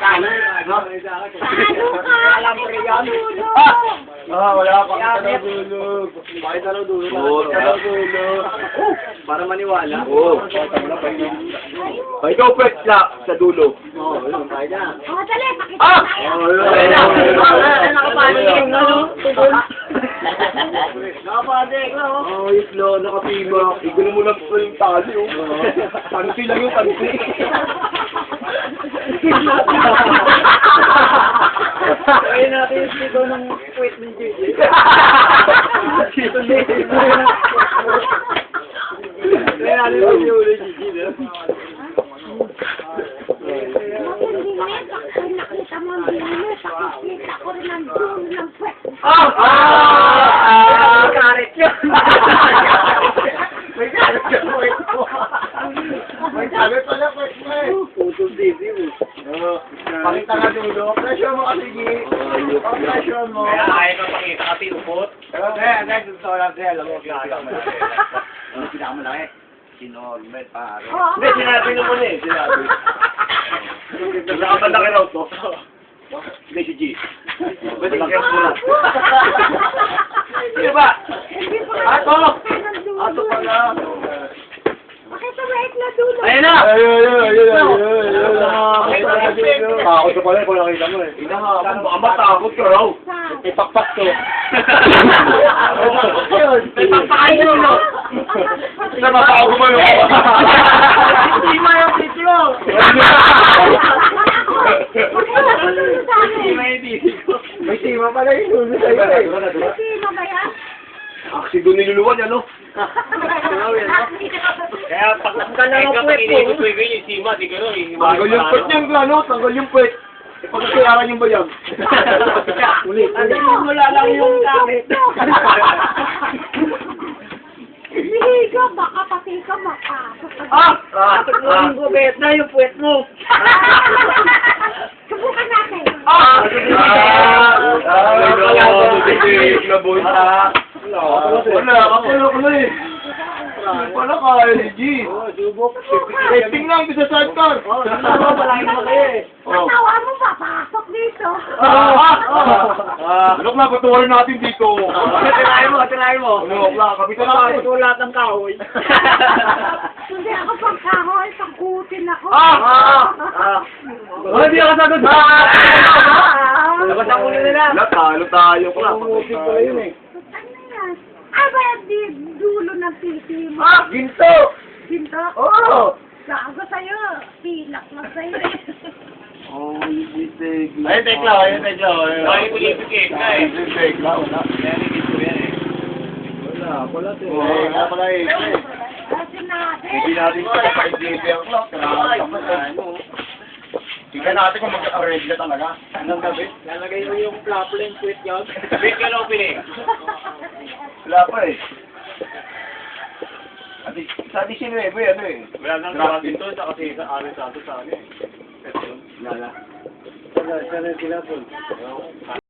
Kano? Alam ko rin yan. Ah, wala pa? Oo. Para maniwala. Oo. Ay, ikaw pwet sa, sa dulo. Oo, yun, kaya na. Oh, dali, pakita Ah! tayo. Oo, yun. Ayun na. Ano, na, oh. Oh, slow, nakatibak. Igulo mo lang po yung tali, oh. Tansi lang yung tansi. Ayun natin yung sigaw ng kwit ng JJ. Kaya ano yung? Hindi na, pag nakita mo ang bili, pakikita ko rin ang dulo ng pwet. Ah! Ah! Karet yun. May kalit ka po ito. May kalit pala po ito eh. Putol dito mo. Oo. Pakita ka dulo. Pressure mo kasi, Gigi. Oh, pressure mo. Kaya ayaw ka pakita kasi upot. Okay, next gusto ko lang sa'yo. Alam mo, pinakamalaki. Ano pinakamalaki? Si Norman, pare. Hindi, sinabi mo muna eh. Sinabi. Pinakamalaki raw to. Hindi, si G. Pwede ka muna. Di ba? Ato! Ato pala. Pakita right na dulo. Ayun na! Ayun, ayun, sa pala, kung nakita mo eh. Ina nga, baka matakot ka raw. Sa- Ipakpak to. Ipagpakain mo, no? Sa matago mo yun. Hindi mo yung ko akin. May tima pala yung dulo sa iyo eh. Sino ba yan? Aksi doon niluluwan yan, no? Kaya pag Ka na ng puwet mo. inigot ko yung sima, di gano'n. Tanggal yung puwet niyang ano, tanggal yung puwet. E pagkakayaran yung Ano ulit. yung mula lang yung karet. Ligo, baka pati ka makapasok. Ah! Kapag mo yung gubet na yung puwet mo. Subukan natin. Ah! Ah! Ah! boy. Wala, kapalo ko na eh. Wala ka, LG. Testing lang, bisa sidecar. Malaki naman kayo eh. Asawa mo papasok dito. Ah! Ah! Ano na, patuwarin natin dito. Tirahin mo, tirahin mo. Ano, wala, kapitan na mo lahat ng kahoy. Hindi ako pagkahoy, pangkutin ako. Ah! Ah! Ah! Oh, hindi ako sagot. Ah! Labas ang ulo nila. Wala, talo tayo. Pangupit pala yun eh. Yan? Ay, ba yan di dulo ng titi mo? Ah! Ginto! Ginto? Oo! Gago sa'yo. Pilak lang sa'yo. Oh, hindi tegla. Ayun, tekla, ayun, tekla. Bakit pulipik eh, ka eh. Hindi tegla, wala. Kaya nandito yan eh. Wala, wala. Wala pala eh. Natin. Hindi natin pa pa-isip yung clock. Tingnan natin kung mag-arrange ka talaga. Anong gabi? Lalagay mo yung flapling puwet yun. Big ka na opening. Wala pa eh. Ati, sa 19, ano eh. Wala nang tawag dito sa kasi sa amin sa ato sa amin. Wala na. Sana sila po.